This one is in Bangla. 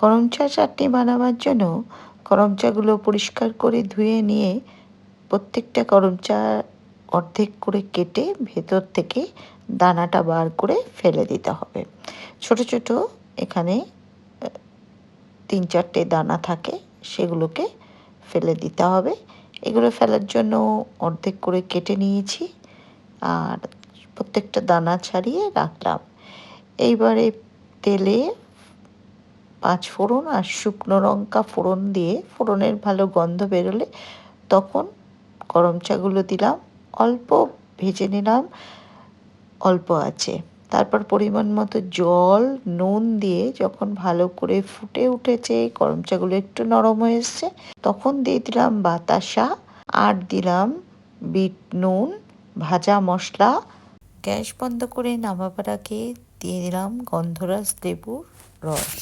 করম চা চাটনি বানাবার জন্য করম চাগুলো পরিষ্কার করে ধুয়ে নিয়ে প্রত্যেকটা করম চা অর্ধেক করে কেটে ভেতর থেকে দানাটা বার করে ফেলে দিতে হবে। ছোট ছোট এখানে তিন চারটে দানা থাকে, সেগুলোকে ফেলে দিতে হবে। এগুলো ফেলার জন্য অর্ধেক করে কেটে নিয়েছি আর প্রত্যেকটা দানা ছাড়িয়ে রাখলাম। এইবারে তেলে পাঁচ ফোড়ন আর শুকনো লঙ্কা ফোড়ন দিয়ে ফোড়নের ভালো গন্ধ বেরোলে তখন গরম চাগুলো দিলাম, অল্প ভেজে নিলাম, অল্প আছে। তারপর পরিমাণ মতো জল, নুন দিয়ে যখন ভালো করে ফুটে উঠেছে, গরম চাগুলো একটু নরম হয়ে এসছে, তখন দিয়ে দিলাম বাতাসা আর দিলাম বিট নুন, ভাজা মশলা। গ্যাস বন্ধ করে নামাবার আগে দিয়ে দিলাম গন্ধরাজ লেবুর রস।